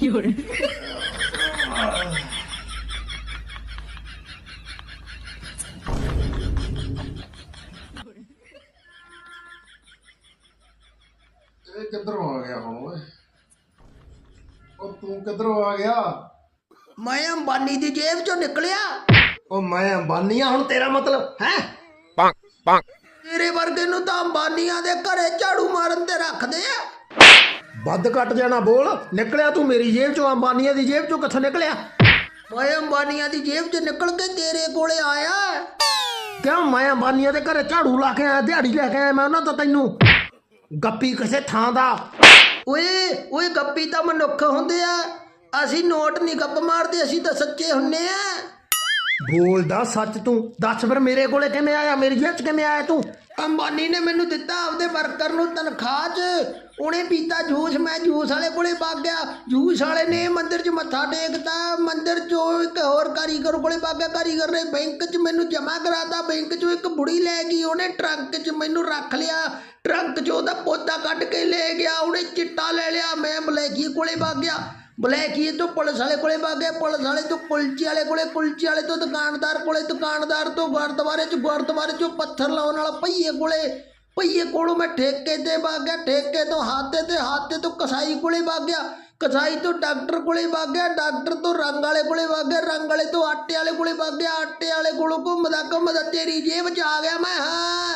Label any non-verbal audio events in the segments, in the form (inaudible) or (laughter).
有人，ਇਹ ਕਿੱਧਰੋਂ ਆ ਗਿਆ ਹੁਣ ਓਏ? ਉਹ ਤੂੰ ਕਿੱਧਰੋਂ ਆ ਗਿਆ? ਮੈਂ ਅੰਬਾਨੀ ਦੀ ਜੇਬ ਚੋਂ ਨਿਕਲਿਆ। ਉਹ ਮੈਂ ਅੰਬਾਨੀ ਆ ਹੁਣ ਤੇਰਾ ਮਤਲਬ ਹੈ? ਤੇਰੇ ਵਰਗੇ ਨੂੰ ਤਾਂ ਅੰਬਾਨੀਆਂ ਦੇ ਘਰੇ ਝਾੜੂ ਮਾਰਨ ਤੇ ਰੱਖਦੇ ਆ। ਵੱਧ ਕੱਟ ਜਾਣਾ ਬੋਲ। ਨਿਕਲਿਆ ਤੂੰ ਮੇਰੀ ਜੇਬ ਚੋਂ ਅੰਬਾਨੀਆਂ ਦੀ ਜੇਬ ਚੋਂ ਕਿੱਥੋਂ ਨਿਕਲਿਆ? ਮੈਂ ਅੰਬਾਨੀਆਂ ਦੀ ਜੇਬ 'ਚ ਨਿਕਲ ਕੇ ਤੇਰੇ ਕੋਲੇ ਆਇਆ। ਕਿਉਂ? ਮੈਂ ਅੰਬਾਨੀਆਂ ਦੇ ਘਰੇ ਝਾੜੂ ਲਾ ਕੇ ਆਇਆ ਦਿਹਾੜੀ ਲੈ ਕੇ ਆਇਆ ਮੈਂ ਉਹਨਾਂ ਤੋਂ ਤੈਨੂੰ। ਗੱਪੀ ਕਿਸੇ ਥਾਂ ਦਾ। ਓਏ ਓਏ ਗੱਪੀ ਤਾਂ ਮਨੁੱਖ ਹੁੰਦੇ ਆ। ਅਸੀਂ ਨੋਟ ਨਹੀਂ ਗੱਪ ਮਾਰਦੇ ਅਸੀਂ ਤਾਂ ਸੱਚੇ ਹੁੰਨੇ ਆ। ਬੋਲਦਾ ਸੱਚ ਤੂੰ। ਦੱਸ ਫਿਰ ਮੇਰੇ ਕੋਲੇ ਕਿਵੇਂ ਆਇਆ ਮੇਰੀ ਜੇਬ 'ਚ ਕਿਵੇਂ ਆਇਆ ਤੂੰ? ਅੰਬਾਨੀ ਨੇ ਮੈਨੂੰ ਦਿੱਤਾ ਆਪਦੇ ਵਰਕਰ ਨੂੰ ਤਨਖਾਹ 'ਚ। ਉਹਨੇ ਪੀਤਾ ਜੂਸ, ਮੈਂ ਜੂਸ ਵਾਲੇ ਕੋਲੇ ਵਗ ਗਿਆ। ਜੂਸ ਵਾਲੇ ਨੇ ਮੰਦਿਰ 'ਚ ਮੱਥਾ ਟੇਕਤਾ। ਮੰਦਿਰ 'ਚੋਂ ਇੱਕ ਹੋਰ ਕਾਰੀਗਰ ਕੋਲੇ ਵਗ ਗਿਆ। ਕਾਰੀਗਰ ਨੇ ਬੈਂਕ 'ਚ ਮੈਨੂੰ ਜਮ੍ਹਾਂ ਕਰਾਤਾ। ਬੈਂਕ 'ਚੋਂ ਇੱਕ ਬੁੜੀ ਲੈ ਗਈ। ਉਹਨੇ ਟਰੰਕ 'ਚ ਮੈਨੂੰ ਰੱਖ ਲਿਆ। ਟਰੰਕ 'ਚੋਂ ਉਹਦਾ ਪੌਦਾ ਕੱਢ ਕੇ ਲੈ ਗਿਆ। ਉਹਨੇ ਚਿੱਟਾ ਲੈ ਲਿਆ। ਮੈਂ ਬਲੈਕੀ ਕੋਲੇ ਵਗ ਗਿਆ। ਬਲੈਕੀ ਤੋਂ ਪੁਲਿਸ ਵਾਲੇ ਕੋਲੇ ਵਗ ਪੁਲਿਸ ਵਾਲੇ ਤੋਂ ਕੁਲਚੇ ਵਾਲੇ ਕੋਲੇ। ਕੁਲਚੇ ਵਾਲੇ ਤੋਂ ਦੁਕਾਨਦਾਰ ਕੋਲੇ। ਦੁਕਾਨਦਾਰ ਤੋਂ ਗੁਰਦੁਆਰੇ 'ਚ, ਗੁਰਦੁਆਰੇ 'ਚੋਂ ਪੱਥਰ ਲਾਉਣ ਵਾਲਾ ਭਈਏ ਕੋਲੇ। ਭਈਏ ਕੋਲੋਂ ਮੈਂ ਠੇਕੇ ਤੇ ਵਗ ਗਿਆ, ਠੇਕੇ ਤੋਂ ਹਾਤੇ ਤੇ ਹਾਤੇ ਤੋਂ ਕਸਾਈ ਕੋਲੇ ਵਗ ਗਿਆ, ਕਸਾਈ ਤੋਂ ਡਾਕਟਰ ਕੋਲੇ ਵਗ ਗਿਆ, ਡਾਕਟਰ ਤੋਂ ਰੰਗ ਵਾਲੇ ਕੋਲੇ ਵਗ ਗਿਆ, ਰੰਗ ਵਾਲੇ ਤੋਂ ਆਟੇ ਵਾਲੇ ਕੋਲੇ ਵਗ ਗਿਆ, ਆਟੇ ਵਾਲੇ ਕੋਲੋਂ ਘੁੰਮਦਾ ਘੁੰਮਦਾ ਤੇਰੀ ਜੇਬ 'ਚ ਆ ਗਿਆ ਮੈਂ, ਹਾਂ।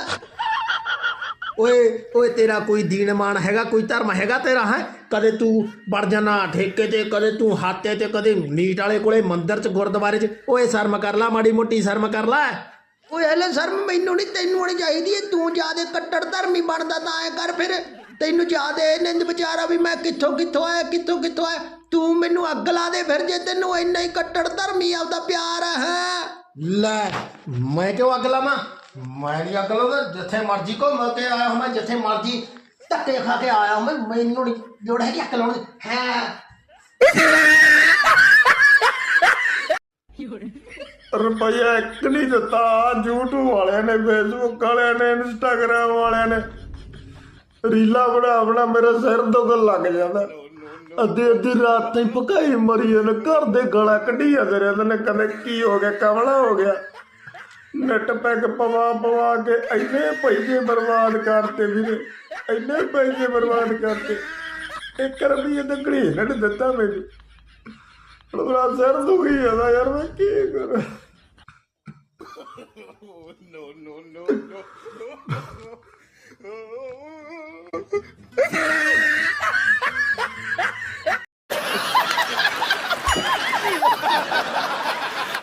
ਓਏ ਓਏ ਤੇਰਾ ਕੋਈ ਦੀਨਮਾਨ ਹੈਗਾ, ਕੋਈ ਧਰਮ ਹੈਗਾ ਤੇਰਾ, ਹੈ? ਕਦੇ ਤੂੰ ਵੜ ਜਾਣਾ ਠੇਕੇ ਤੇ, ਕਦੇ ਤੂੰ ਹਾਤੇ ਤੇ, ਕਦੇ ਮੀਟ ਵਾਲੇ ਕੋਲੇ ਮੰਦਿਰ 'ਚ, ਗੁਰਦੁਆਰੇ 'ਚ। ਓਏ ਸ਼ਰਮ ਕਰ ਲੈ, ਮਾੜੀ ਮੋਟੀ ਸ਼ਰਮ ਕਰ ਲੈ। ਓਏ ਹਲੇ ਸਰ ਮੈਨੂੰ ਨਹੀਂ ਤੈਨੂੰ ਹੋਣੀ ਚਾਹੀਦੀ ਏ ਤੂੰ ਜਿਆਦੇ ਕੱਟੜ ਧਰਮੀ ਬਣਦਾ ਤਾਂ ਐ ਕਰ ਫਿਰ। ਤੈਨੂੰ ਜਿਆਦੇ ਨਿੰਦ ਵਿਚਾਰਾ ਵੀ ਮੈਂ ਕਿੱਥੋਂ ਕਿੱਥੋਂ ਆਇਆ ਕਿੱਥੋਂ ਕਿੱਥੋਂ ਆਇਆ। ਤੂੰ ਮੈਨੂੰ ਅੱਗ ਲਾ ਦੇ ਫਿਰ ਜੇ ਤੈਨੂੰ ਇੰਨਾ ਹੀ ਕੱਟੜ ਧਰਮੀ ਆਉਦਾ ਪਿਆਰ ਹੈ। ਲੈ ਮੈਂ ਕਿਉਂ ਅੱਗ ਲਾਵਾਂ? ਮੈਂ ਨਹੀਂ ਅੱਗ ਲਾਉਂਦਾ ਜਿੱਥੇ ਮਰਜ਼ੀ ਘੁੰਮ ਕੇ ਆਇਆ ਹਾਂ ਮੈਂ ਜਿੱਥੇ ਮਰਜ਼ੀ ਧੱਕੇ ਖਾ ਕੇ ਆਇਆ ਹਾਂ ਮੈਨੂੰ ਨਹੀਂ ਲੋੜ ਹੈਗੀ ਅੱਗ ਲਾਉਣ ਦੀ। ਹੈ। (laughs) ਰੁਪਈਆ ਇੱਕ ਨਹੀਂ ਦਿੱਤਾ। YouTube ਵਾਲਿਆਂ ਨੇ Facebook ਵਾਲਿਆਂ ਨੇ Instagram ਵਾਲਿਆਂ ਨੇ। ਰੀਲਾ ਬਣਾ ਬਣਾ ਮੇਰਾ ਸਿਰ ਦੁਖਣ ਲੱਗ ਜਾਂਦਾ। ਅੱਧੀ ਅੱਧੀ ਰਾਤ ਤਾਈਂ ਭਕਾਈ ਮਰੀ ਜਾਂਦੇ ਘਰ ਦੇ ਗਲਾ ਕੱਢੀ ਜਾਂਦੇ ਰਹਿੰਦੇ ਨੇ। ਕਦੇ ਕੀ ਹੋ ਗਿਆ ਕਮਲਾ ਹੋ ਗਿਆ। ਨੈਟ ਪੈਕ ਪਵਾ ਪਵਾ ਕੇ ਇੰਨੇ ਪੈਸੇ ਬਰਬਾਦ ਕਰਤੇ ਵੀਰੇ। ਇੰਨੇ ਪੈਸੇ ਬਰਬਾਦ ਕਰਤੇ। ਇੱਕ ਰੁਪਈਏ ਤੇ ਘੜੀ ਨੇ ਦਿੱਤਾ ਮੈਨੂੰ। ਮੇਰਾ ਸਿਰ ਦੁਖੀ ਜਾਂਦਾ ਯਾਰ ਮੈਂ ਕੀ ਕਰਾਂ? (laughs) no, no, no, no.